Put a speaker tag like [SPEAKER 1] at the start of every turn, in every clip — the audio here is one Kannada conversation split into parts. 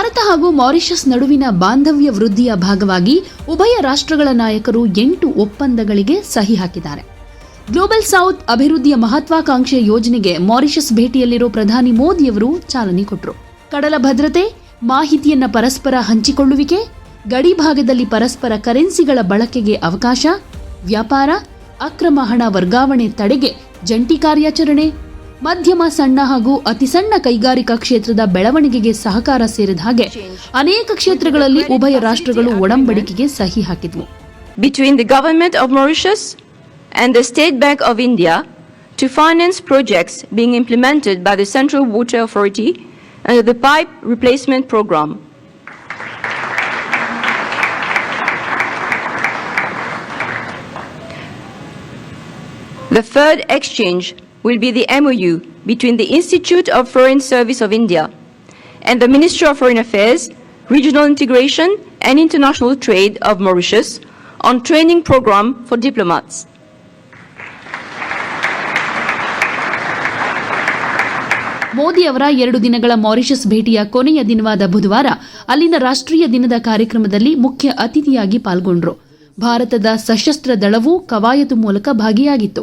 [SPEAKER 1] ಭಾರತ ಹಾಗೂ ಮಾರಿಷಸ್ ನಡುವಿನ ಬಾಂಧವ್ಯ ವೃದ್ಧಿಯ ಭಾಗವಾಗಿ ಉಭಯ ರಾಷ್ಟ್ರಗಳ ನಾಯಕರು ಎಂಟು ಒಪ್ಪಂದಗಳಿಗೆ ಸಹಿ ಹಾಕಿದ್ದಾರೆ. ಗ್ಲೋಬಲ್ ಸೌತ್ ಅಭಿವೃದ್ಧಿಯ ಮಹತ್ವಾಕಾಂಕ್ಷೆಯ ಯೋಜನೆಗೆ ಮಾರಿಷಸ್ ಭೇಟಿಯಲ್ಲಿರೋ ಪ್ರಧಾನಿ ಮೋದಿಯವರು ಚಾಲನೆ ಕೊಟ್ಟರು ಕಡಲ ಭದ್ರತೆ, ಮಾಹಿತಿಯನ್ನ ಪರಸ್ಪರ ಹಂಚಿಕೊಳ್ಳುವಿಕೆ, ಗಡಿ ಭಾಗದಲ್ಲಿ ಪರಸ್ಪರ ಕರೆನ್ಸಿಗಳ ಬಳಕೆಗೆ ಅವಕಾಶ, ವ್ಯಾಪಾರ, ಅಕ್ರಮ ಹಣ ವರ್ಗಾವಣೆ ತಡೆಗೆ ಜಂಟಿ ಕಾರ್ಯಾಚರಣೆ ಮಧ್ಯಮ, ಸಣ್ಣ ಹಾಗೂ ಅತಿ ಸಣ್ಣ ಕೈಗಾರಿಕಾ ಕ್ಷೇತ್ರದ ಬೆಳವಣಿಗೆಗೆ ಸಹಕಾರ ಸೇರಿದ ಹಾಗೆ ಅನೇಕ ಕ್ಷೇತ್ರಗಳಲ್ಲಿ ಉಭಯ ರಾಷ್ಟ್ರಗಳು ಒಡಂಬಡಿಕೆಗೆ ಸಹಿ ಹಾಕಿದ್ವು.
[SPEAKER 2] Between the government of Mauritius and the state bank of India to finance projects being implemented by the central water authority and the pipe replacement programme the third exchange will be the MOU between the Institute of Foreign Service of India and the Ministry of Foreign Affairs, Regional Integration and International Trade of Mauritius on training program for diplomats.
[SPEAKER 1] Modi ಅವರ ಎರಡು ದಿನಗಳ ಮಾರಿಷಸ್ ಭೇಟಿಯ ಕೊನೆಯ ದಿನವಾದ ಬುಧವಾರ ಅಲ್ಲಿನ ರಾಷ್ಟ್ರೀಯ ದಿನದ ಕಾರ್ಯಕ್ರಮದಲ್ಲಿ ಮುಖ್ಯ ಅತಿಥಿಯಾಗಿ ಪಾಲ್ಗೊಂಡ್ರು ಭಾರತದ ಸಶಸ್ತ್ರ ದಳವು ಕವಾಯತು ಮೂಲಕ ಭಾಗಿಯಾಗಿತ್ತು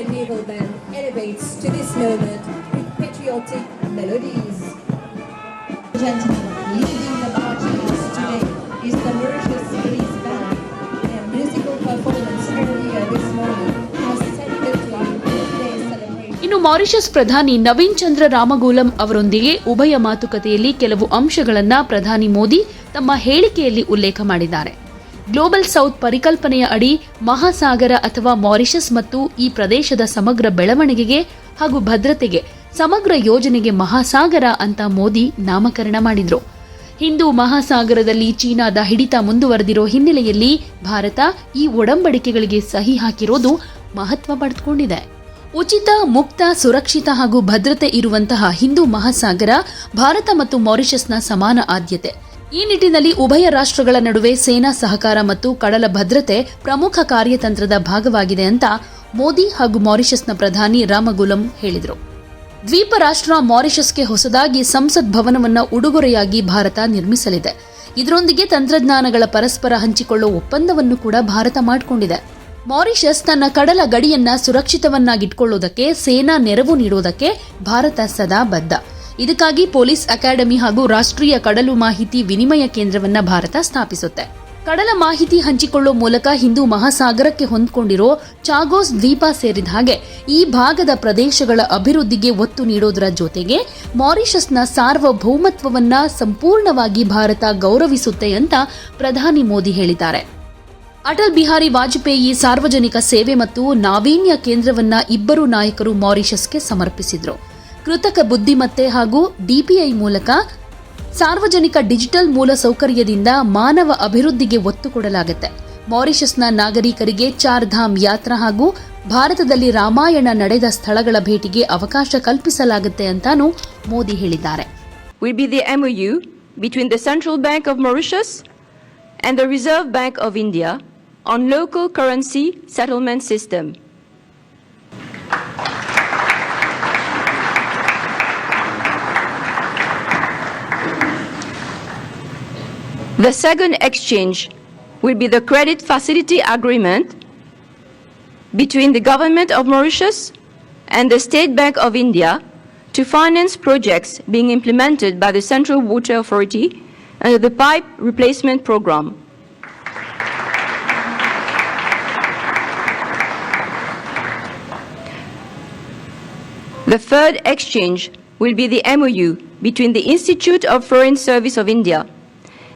[SPEAKER 3] Indian naval band elevates to this moment with patriotic melodies.
[SPEAKER 4] Gentlemen, leading the marches today is the Mauritius Police Band. Their musical performance earlier this morning.
[SPEAKER 1] ಇನ್ನು ಮಾರಿಷಸ್ ಪ್ರಧಾನಿ ನವೀನ್ ಚಂದ್ರ ರಾಮಗೋಲಂ ಅವರೊಂದಿಗೆ ಉಭಯ ಮಾತುಕತೆಯಲ್ಲಿ ಕೆಲವು ಅಂಶಗಳನ್ನು ಪ್ರಧಾನಿ ಮೋದಿ ತಮ್ಮ ಹೇಳಿಕೆಯಲ್ಲಿ ಉಲ್ಲೇಖ ಮಾಡಿದ್ದಾರೆ ಗ್ಲೋಬಲ್ ಸೌತ್ ಪರಿಕಲ್ಪನೆಯ ಅಡಿ ಮಹಾಸಾಗರ ಅಥವಾ ಮಾರಿಷಸ್ ಮತ್ತು ಈ ಪ್ರದೇಶದ ಸಮಗ್ರ ಬೆಳವಣಿಗೆಗೆ ಹಾಗೂ ಭದ್ರತೆಗೆ ಸಮಗ್ರ ಯೋಜನೆಗೆ ಮಹಾಸಾಗರ ಅಂತ ಮೋದಿ ನಾಮಕರಣ ಮಾಡಿದ್ರು. ಹಿಂದೂ ಮಹಾಸಾಗರದಲ್ಲಿ ಚೀನಾದ ಹಿಡಿತ ಮುಂದುವರೆದಿರೋ ಹಿನ್ನೆಲೆಯಲ್ಲಿ ಭಾರತ ಈ ಒಡಂಬಡಿಕೆಗಳಿಗೆ ಸಹಿ ಹಾಕಿರೋದು ಮಹತ್ವ ಪಡೆದುಕೊಂಡಿದೆ. ಉಚಿತ, ಮುಕ್ತ, ಸುರಕ್ಷಿತ ಹಾಗೂ ಭದ್ರತೆ ಇರುವಂತಹ ಹಿಂದೂ ಮಹಾಸಾಗರ ಭಾರತ ಮತ್ತು ಮಾರಿಷಸ್ನ ಸಮಾನ ಆದ್ಯತೆ. ಈ ನಿಟ್ಟಿನಲ್ಲಿ ಉಭಯ ರಾಷ್ಟ್ರಗಳ ನಡುವೆ ಸೇನಾ ಸಹಕಾರ ಮತ್ತು ಕಡಲ ಭದ್ರತೆ ಪ್ರಮುಖ ಕಾರ್ಯತಂತ್ರದ ಭಾಗವಾಗಿದೆ ಅಂತ ಮೋದಿ ಹಾಗೂ ಮಾರಿಷಸ್ನ ಪ್ರಧಾನಿ ರಾಮಗುಲಂ ಹೇಳಿದರು. ದ್ವೀಪ ರಾಷ್ಟ್ರ ಮಾರಿಷಸ್ಗೆ ಹೊಸದಾಗಿ ಸಂಸತ್ ಭವನವನ್ನು ಉಡುಗೊರೆಯಾಗಿ ಭಾರತ ನಿರ್ಮಿಸಲಿದೆ. ಇದರೊಂದಿಗೆ ತಂತ್ರಜ್ಞಾನಗಳ ಪರಸ್ಪರ ಹಂಚಿಕೊಳ್ಳುವ ಒಪ್ಪಂದವನ್ನು ಕೂಡ ಭಾರತ ಮಾಡಿಕೊಂಡಿದೆ. ಮಾರಿಷಸ್ ತನ್ನ ಕಡಲ ಗಡಿಯನ್ನ ಸುರಕ್ಷಿತವನ್ನಾಗಿಟ್ಕೊಳ್ಳೋದಕ್ಕೆ, ಸೇನಾ ನೆರವು ನೀಡುವುದಕ್ಕೆ ಭಾರತ ಸದಾ ಬದ್ಧ. ಇದಕ್ಕಾಗಿ ಪೊಲೀಸ್ ಅಕಾಡೆಮಿ ಹಾಗೂ ರಾಷ್ಟ್ರೀಯ ಕಡಲು ಮಾಹಿತಿ ವಿನಿಮಯ ಕೇಂದ್ರವನ್ನ ಭಾರತ ಸ್ಥಾಪಿಸುತ್ತೆ. ಕಡಲ ಮಾಹಿತಿ ಹಂಚಿಕೊಳ್ಳುವ ಮೂಲಕ ಹಿಂದೂ ಮಹಾಸಾಗರಕ್ಕೆ ಹೊಂದಿಕೊಂಡಿರೋ ಚಾಗೋಸ್ ದ್ವೀಪ ಸೇರಿದ ಹಾಗೆ ಈ ಭಾಗದ ಪ್ರದೇಶಗಳ ಅಭಿವೃದ್ಧಿಗೆ ಒತ್ತು ನೀಡೋದರ ಜೊತೆಗೆ ಮಾರಿಷಸ್ನ ಸಾರ್ವಭೌಮತ್ವವನ್ನ ಸಂಪೂರ್ಣವಾಗಿ ಭಾರತ ಗೌರವಿಸುತ್ತೆ ಅಂತ ಪ್ರಧಾನಿ ಮೋದಿ ಹೇಳಿದ್ದಾರೆ. ಅಟಲ್ ಬಿಹಾರಿ ವಾಜಪೇಯಿ ಸಾರ್ವಜನಿಕ ಸೇವೆ ಮತ್ತು ನಾವೀನ್ಯ ಕೇಂದ್ರವನ್ನ ಇಬ್ಬರು ನಾಯಕರು ಮಾರಿಷಸ್ಗೆ ಸಮರ್ಪಿಸಿದ್ರು. ಕೃತಕ ಬುದ್ಧಿಮತ್ತೆ ಹಾಗೂ ಡಿಪಿಐ ಮೂಲಕ ಸಾರ್ವಜನಿಕ ಡಿಜಿಟಲ್ ಮೂಲ ಸೌಕರ್ಯದಿಂದ ಮಾನವ ಅಭಿವೃದ್ಧಿಗೆ ಒತ್ತು ಕೊಡಲಾಗುತ್ತೆ ಮಾರಿಷಸ್ನ ನಾಗರಿಕರಿಗೆ ಚಾರ್ಧಾಮ್ ಯಾತ್ರಾ ಹಾಗೂ ಭಾರತದಲ್ಲಿ ರಾಮಾಯಣ ನಡೆದ ಸ್ಥಳಗಳ ಭೇಟಿಗೆ ಅವಕಾಶ ಕಲ್ಪಿಸಲಾಗುತ್ತೆ ಅಂತಾನೂ ಮೋದಿ ಹೇಳಿದ್ದಾರೆ
[SPEAKER 2] will be the ಯು between the central bank of Mauritius and the reserve bank of India on local currency settlement system. The second exchange will be the credit facility agreement between the government of Mauritius and the State Bank of India to finance projects being implemented by the Central Water Authority under the pipe replacement program. The third exchange will be the MOU between the Institute of Foreign Service of India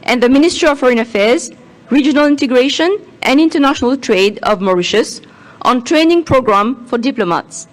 [SPEAKER 2] and the Ministry of Foreign Affairs, Regional Integration and International Trade of Mauritius on training program for diplomats.